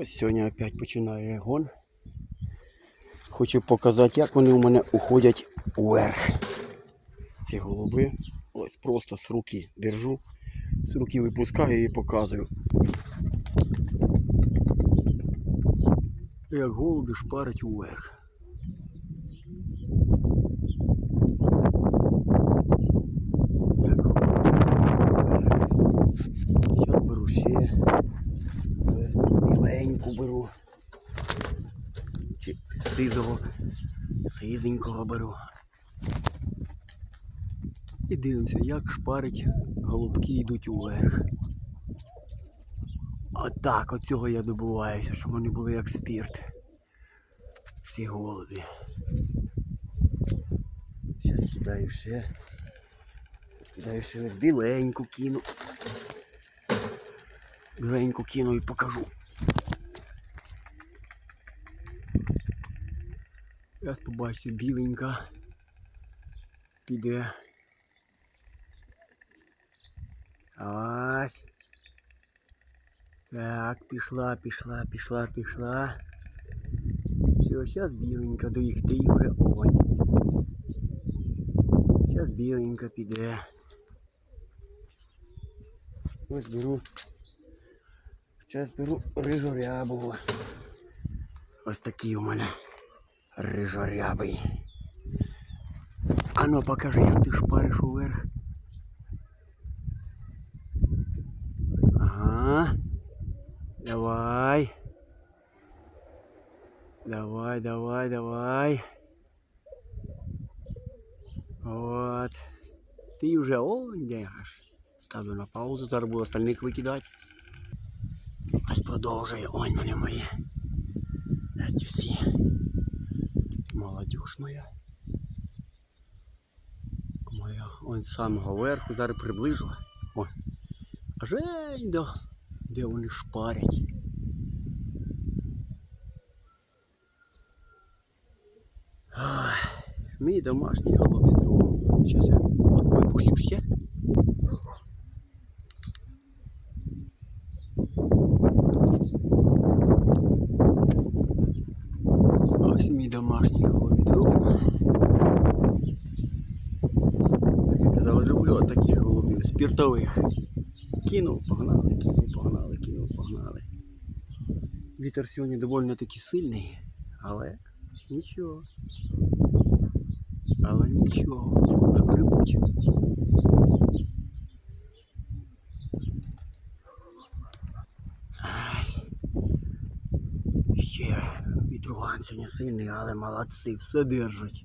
Ось сьогодні опять починає гон. Хочу показати, як вони у мене уходять вверх. Ці голуби. Ось просто з руки держу. З руки випускаю і показую. Як голуби шпарять уверх. Як голуби шпарять уверх. Зараз беру ще. Ось Біленьку беру. Чи сизого, сизенького беру. І дивимося, як шпарить голубки йдуть уверх. Отак, от цього я добуваюся, щоб вони були як спірт. Ці голубі. Зараз кидаю ще. Щас кидаю ще біленьку кину. Біленьку кину і покажу. Зараз побачу біленька. Піде. Ось. Так, пішла, пішла, пішла, пішла. Все, зараз біленька до їх ти вже огонь. Зараз біленька піде. Ось беру. Зараз беру рижорябу. Ось такий у мене рижорябий. Ану покажи, як ти шпариш уверх. Ага. Давай. Давай, давай, давай. Вот. Ти вже он де аж. Ставлю на паузу, зараз буду остальних викидати. Ось продовжує. Ой, мене моє. Геть всі. Молодіж моя. Моя. Он з самого верху. Зараз приближу. О. Жень, да, де вони шпарять. Ай, Мій домашній голубідром. Зараз я випущу ще. Ось мій домашній голубідром. Як я казав, люблю таких голубів, спіртових. Кинув, погнали, кинув, погнали, кинув, погнали. Вітер сьогодні доволі таки сильний, але нічого. Але нічого, шкребуть. Ще вітруган сьогодні сильний, але молодці, все держать.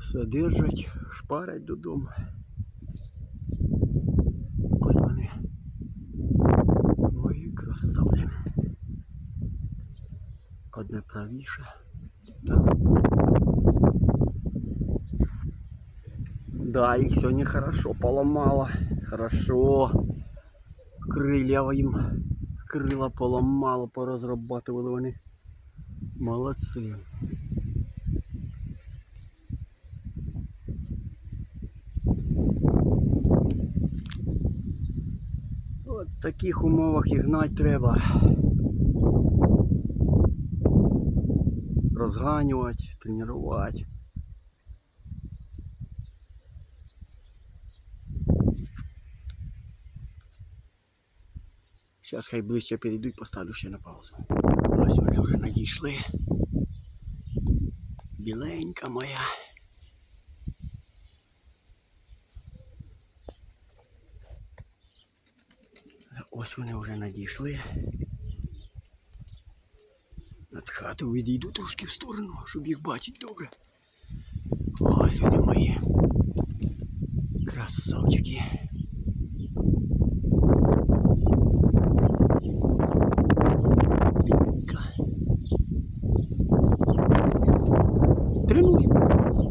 Все держать, шпарять додому. Ой вони. Мої красавці. Одне правіше. Так. Да, их сегодня хорошо поломало. Хорошо. Крылья им. Крила поломало, поразрабатывали вони. Молодцы. От в таких умовах їх гнать треба. Розганювати, тренувати. Зараз хай ближче підійдуть, поставлю ще на паузу. Ось вони вже надійшли. Біленька моя. Ось вони вже надійшли. Над хату відійду трошки в сторону, щоб їх бачити добре. Ось вони мої. Красавчики. Біленька. Тренуємо,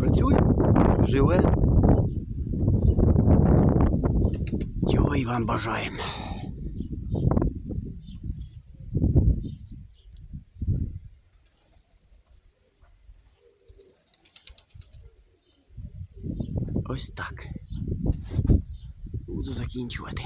працюємо, живе. Цього і вам бажаємо. Ось так. Буду закінчувати.